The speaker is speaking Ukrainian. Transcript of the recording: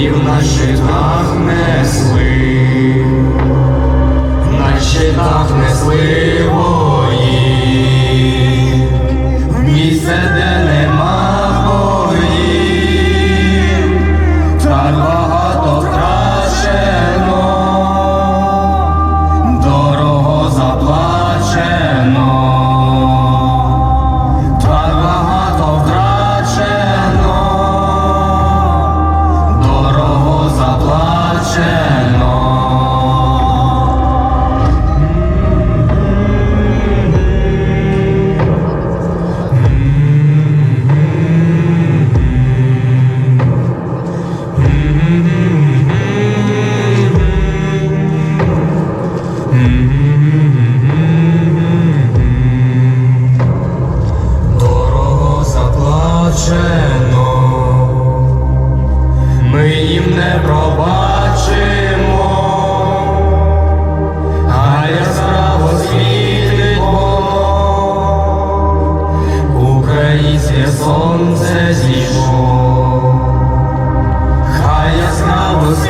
Воїн на щитах несли, на щитах несли сонце зійшло, хай яскраво світить